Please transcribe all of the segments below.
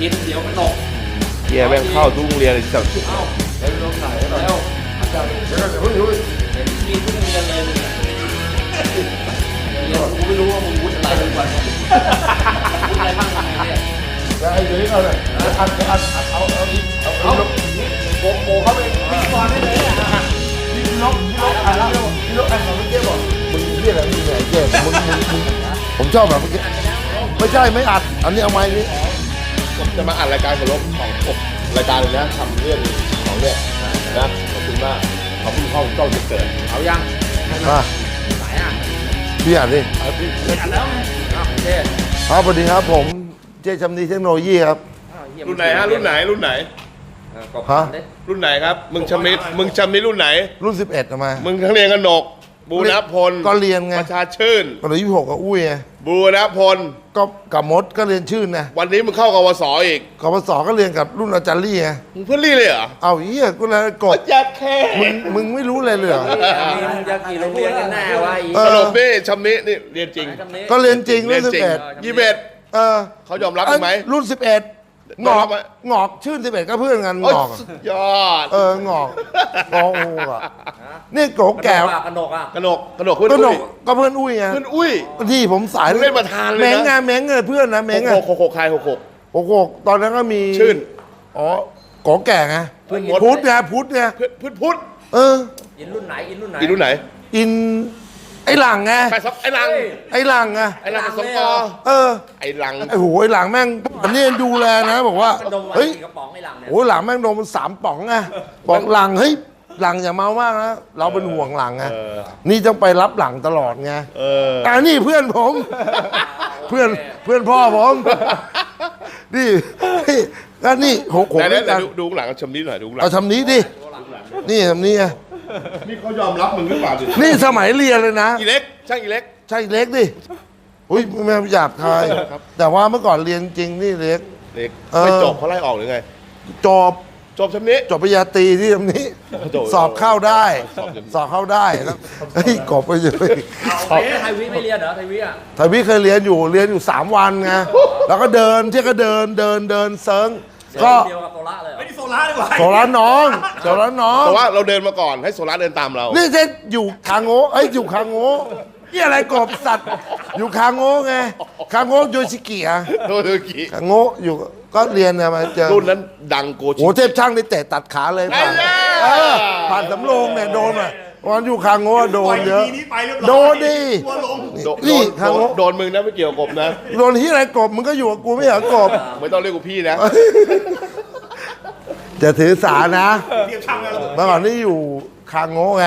กินเดี๋ยวมันหนกเฮียแม่งเข้าทุกโรงเรียนเลยสัตว์เอ้าแล้วลงไหนแล้วแล้วอาจารย์เดี๋ยวเดี๋ยวเพิ่งรู้เห็นมีทุกโรงเรียนเลยมึงอะเรียนกูไม่รู้ว่ามึงวุฒิอะไรทุกวันวุฒิอะไรบ้างทำไมเนี่ยแล้วไอ้เดี๋ยวนี้เอาเลยอัดอัดอัดเอาเอาเอาเอาเอาโบกโบกเข้าไปพิธีกรได้เลยอะพี่นกพี่นกอัดแล้วพี่นกอัดของเมื่อกี้บอกมึงเรียกอะไรมึงไหนเจ๊มึงมึงมึงผมชอบแบบเมื่อกี้ไม่ใช่ไม่อัด อันนี้เอาไม้นี้ผม จะมาอัดรายการกับลบของผมรายการเลยนะทำเรื่องของเนี่ยนะขอบคุณมากขอบคุณพ่อคุณเจ้าจะเกิดเอายังมาไหนอะพี่อ่านดิเอาพี่อัดแล้วไงอ้าวโอเคครับสวัสดีครับผมเจ๊ชำนีเทคโนโลยีครับ อ้าวเยรุ่นไหนฮะรุ่นไหนรุ่นไหนเออกรอบฮะ ดิรุ่นไหนครับ มึงชำนิดมึงชำนิดรุ่นไหน รุ่น 11ทำไมมึงทั้งเรียนกนก บูรณพลก็เรียนไงประชาชื่นตอนอายุหกกับอุ้ยไงบูรณพลก็กับมดก็เรียนชื่นนะวันนี้มึงเข้ากวสอีกกพศก็เรียนกับรุ่นอาจารย์ลี่ไงมึงเพื่อนรีเลยเหรอเอาเหี้ยกูเลยกดยัดแค่มึงมึงไม่รู้เลยเลยเหรอมีมึงจะกี่โรงเรียนกันแน่วะอีเอสอรุปนี่ชำนินี่เรียนจริง ก็เรียนจริงเรีรุ่ยนนสิบจริงเอ็ดยี่สิบเอ็ดเออเขายอมรับมึงไหมรุ่นสิบเอ็ด งอกยอมรับไหมงอกชื่นสิบเอ็ดก็เพื่อนกันงโอ้ยอกสุดยอดเอองอกงออูอะนี่โกกแก้ระวดกอะกระดกอะกระหนกกระหนกเพื่อนก็หนอุ้กยก็เพื่อนอุ้ยไงเพื่อนอุ้ย ที่ผมสายมึงเล่นประธานเลยนะ แม้งไงแม้งไงเพื่อนนะแม้งไงหกหกหกใครหกหกหกหกตอนนั้นก็มีชื่น อ๋อโกแก่ไงเพื่อนมดพุทธไงพุทธไงเพื่อนเพื่อนพุทธเออ อินรุ่นไหนอินรุ่นไหนอีรุ่นไหน อิน ไอ้หลังไงใครซับไอ้ลังเฮ้ยไอ้หลังไงไอ้ลังเป็นสมกเออไอ้ลังไอ้โหไอ้หลังแม่งอันนี้ดูแลนะบอกว่ามันดมวันเฮ้ยกี่กระป๋องไอ้หลังเนี่ยโอ้ยหลังแม่งโดนมันสามป๋องไงบอกหลังเฮ้ยหลังอย่าเมามากนะเราเป็นห่วงหลังไงเออนี่ต้องไปรับหลังตลอดไงเอออ่านี่เพื่อนผม เพื่อนเพื่อนพ่อผมนี่นี่ก็นี่หกหกแต่ด้วยแต่กันดูดูข้างหลังชมนี้หน่อยดูข้างหลัเอางทำนี้ดินี่ทำนี้ไง นี่เขายอมรับมึงหรือเปล่าดินี่สมัยเรียนเลยนะ อีเล็ก ช่างอีเล็ก ใช่เล็กดิอุ้ยไม่หยาบคายครับแต่ว่าเมื่อก่อนเรียนจริงนี่เล็ก เล็กเออไม่จบเขาไล่ออกหรือไง จบจบชมนี้จบปริญญาตรีที่ตรงนี้จบสอบเข้าได้สอบจนสอบเข้าได้แล้วเฮ้ยกบไปอยู่เอาไทยวิไม่เรียนเหรอไทยวิอะไทยพี่เคยเรียนอยู่เรียนอยู่ 3 วันไงแล้วก็เดินเที่ยวก็เดินเดินเดินเซิร์ง ก็เดียวกับโซล่าเลยเหรอโซล่าดีกว่าโซลาน้องโซลาน้องแต่ว่าเราเดินมาก่อนให้โซล่าเดินตามเรา นี่เช่นอยู่คางโง่เอ้ยอยู่คางโง่นี่อะไรกบสัตว์อยู่คางโง่ไงคางโง่โยชิกิอะโดนเมื่อกี้คางโง่อยู่ก็เรียนเนี่ยมาเจอรุ่นนั้นดังโกชิโอ้เทพช่างได้เตะตัดขาเลยผ่านไอ้ย่าเออผ่านสำโรงเนี่ยโดนอะ วันอยู่คางโง่โดนเยอะทีนี้ไปเรียบร้อยโดนดิ ทัวร์ลงโดนนี่โดนทางโน้นโดนมึงนะไม่เกี่ยวกับกบนะ โดนที่อะไรกบมึงก็อยู่กับกูไม่เหรอกบ ไม่ต้องเรียกกูพี่นะ จะถือสานะเรียกช่างแล้วเมื่อก่อนนี่อยู่คางโง่ไง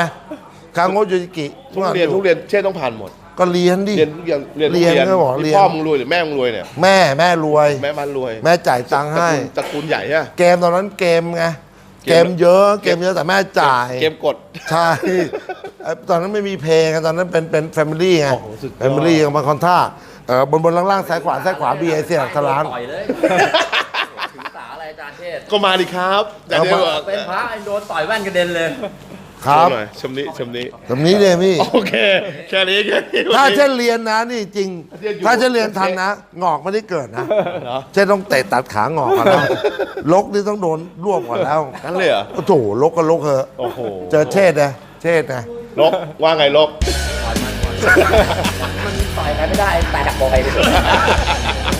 คางโง่โยชิกิทุกเรียนทุกเรียนเช่นต้องผ่านหมด ก็เรียนดิ เรียนทุกอย่างเรียนทุกเรียนเรียนก็บอกเรียน พ่อมึงรวยหรือแม่มึงรวยเนี่ย แม่แม่รวย แม่มันรวยแม่จ่ายตังค์ให้ตระกูลใหญ่ใช่ไหมเกมตอนนั้นเกมไง เกเกมมเยอะเกมเยอะแต่แม่จ่าย เกมกด ใช่ไอ้ตอนนั้นไม่มีเพลงไงตอนนั้นเป็นเป็นแฟมิลี่ไงโอ้โหสุดยอด แฟมิลี่กับมาคอนท่าเออบนบนล่างล่างซ้ายขวาซ้ายขวาบีไอเสียทลาน ต่อยเลยถือสาอะไรอาจารย์เทศก็มาดิครับแต่เดี๋ยวเอามาเป็นพระไอ้โดนต่อยแว่นกระเด็นเลย ครับ หน่อยชมนี้ชมนี้แบบนี้เลยพี่ โอเค แค่นี้แค่นี้ถ้าเช่นเรียนนะนี่จริงเรียนอยู่ถ้าเช่นเรียนทันนะ งอกไม่ได้เกิดนะเหรอเช่นต้องเตะตัดขางอกก่อนแล้วลกนี่ต้องโดนรวบก่อนแล้วงั้นเลยเหรอ โอ้โถลกก็ลกเหอะโอ้โหเจอเชษนะเชษนะลกว่าไงลก มันต่อยใครไม่ได้แตกบ่อยเลย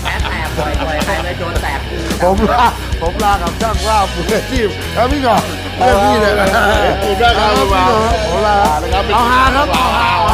แพ้แตกบ่อยต่อยใครไม่โดนแตกกูผมลาผมลากับช่างว่ามืออาชีพครับพี่ก่อน เรื่องพี่เนี่ยขอบคุณมากครับพี่ก่อลานะครับเอาฮาครับเอาฮา